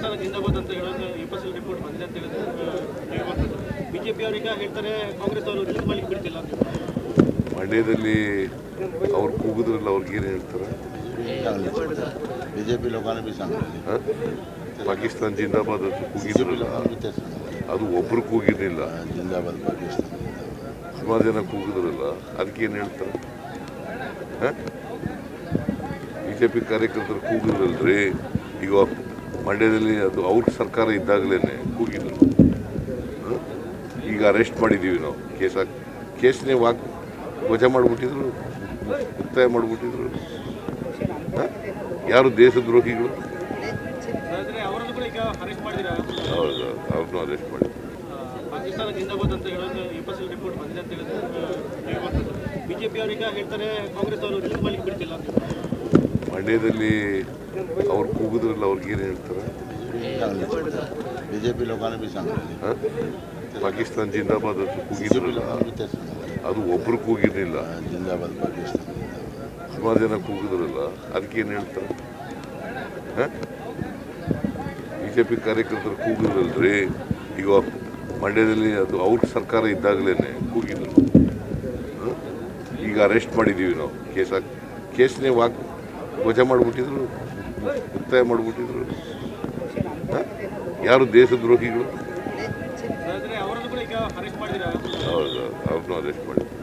ಪಾಕಿಸ್ತಾನ ಜಿಂದಾಬಾದ್ ಅಂತ ಹೇಳೋದು ಎಫ್ ರಿಪೋರ್ಟ್ ಬಂದಿದೆ ಅಂತ ಹೇಳಿದ್ರೆ ಬಿಜೆಪಿ ಅವರೀಗ ಹೇಳ್ತಾರೆ ಕಾಂಗ್ರೆಸ್ ಅವರು ರಿಲೀಸ್ ಮಾಡಲಿಕ್ಕೆ ಬಿಡ್ತಿಲ್ಲ ಮಂಡ್ಯದಲ್ಲಿ ಅವ್ರು ಕೂಗಿದ್ರಲ್ಲ ಅವ್ರಿಗೆ ಏನು ಹೇಳ್ತಾರೆ? ಬಿಜೆಪಿ ಲೋಕಾನೆ ಬಿ ಪಾಕಿಸ್ತಾನ ಜಿಂದಾಬಾದ್ ಅಂತ ಕೂಗಿದ್ರಲ್ಲ ಅದು ಒಬ್ರು ಕೂಗಿರಲಿಲ್ಲ. ಜಿಂದಾಬಾದ್ ಪಾಕಿಸ್ತಾನ. ಸುಮಾರು ಜನ ಕೂಗಿದ್ರಲ್ಲ ಅದಕ್ಕೆ ಏನು ಹೇಳ್ತಾರೆ? ಬಿಜೆಪಿ ಜೆ ಪಿ ಕಾರ್ಯಕರ್ತರು ಕೂಗಿದ್ರಲ್ರಿ. ಈಗ ಮಂಡ್ಯದಲ್ಲಿ ಅದು ಅವ್ರ ಸರ್ಕಾರ ಇದ್ದಾಗಲೇ ಕೂಗಿದ್ರು ಈಗ ಅರೆಸ್ಟ್ ಮಾಡಿದ್ದೀವಿ ನಾವು. ಕೇಸ್ ಹಾಕಿ ಕೇಸ್ನೇ ವಾಕ್ ವಜಾ ಮಾಡಿಬಿಟ್ಟಿದ್ರು ಮುಕ್ತಾಯ ಮಾಡಿಬಿಟ್ಟಿದ್ರು. ಯಾರು ದೇಶದ್ರೋಹಿಗಳು? ಹೌದು ಅವ್ರನ್ನೂ ಅರೆಸ್ಟ್ ಮಾಡಿ ಬಿಜೆಪಿ ಅವರೀಗ ಹೇಳ್ತಾರೆ ಕಾಂಗ್ರೆಸ್ ಅವರು ರಿಲೀಸ್ ಮಾಡ್ಲಿಕ್ಕೆ ಬಿಡ್ತಿಲ್ಲ ಅಂತ ಮಂಡ್ಯದಲ್ಲಿ ಅವ್ರು ಕೂಗಿದ್ರಲ್ಲ ಅವ್ರಿಗೆ ಏನು ಹೇಳ್ತಾರೆ बीजेपी लोगों ने भी सांगा ಹ? ಪಾಕಿಸ್ತಾನ ಜಿಂದಾಬಾದ್ ಅಂತ बीजेपी ಕೂಗಿದ್ರಲ್ಲ लोगों ने भी तो सांगा ಅದು ಒಬ್ರು ಕೂಗಿರ್ಲಿಲ್ಲ जिंदाबाद पाकिस्तान ಸುಮಾರು ಜನ ಕೂಗಿದ್ರಲ್ಲ ಅದಕ್ಕೆ ಏನು ಹೇಳ್ತಾರೆ ಬಿ ಜೆ ಪಿ ಕಾರ್ಯಕರ್ತರು ಕೂಗಿದ್ರಲ್ರಿ ಈಗ ಮಂಡ್ಯದಲ್ಲಿ ಅದು ಅವ್ರ ಸರ್ಕಾರ ಇದ್ದಾಗಲೇ ಕೂಗಿದ್ರು ಹ? ಈಗ ಅರೆಸ್ಟ್ ಮಾಡಿದ್ದೀವಿ ನಾವು ಕೇಸ್ ಹಾಕಿ ಕೇಸ್ನೇ ವಾಕ್ ವಜಾ ಮಾಡಿಬಿಟ್ಟಿದ್ರು ಮುಕ್ತಾಯ ಮಾಡಿಬಿಟ್ಟಿದ್ರು. ಯಾರು ದೇಶದ್ರೋಹಿಗಳು? ದ್ರೋಹಿಗಳು ಅವರನ್ನು ಅರೆಸ್ಟ್ ಮಾಡಿದಿರ.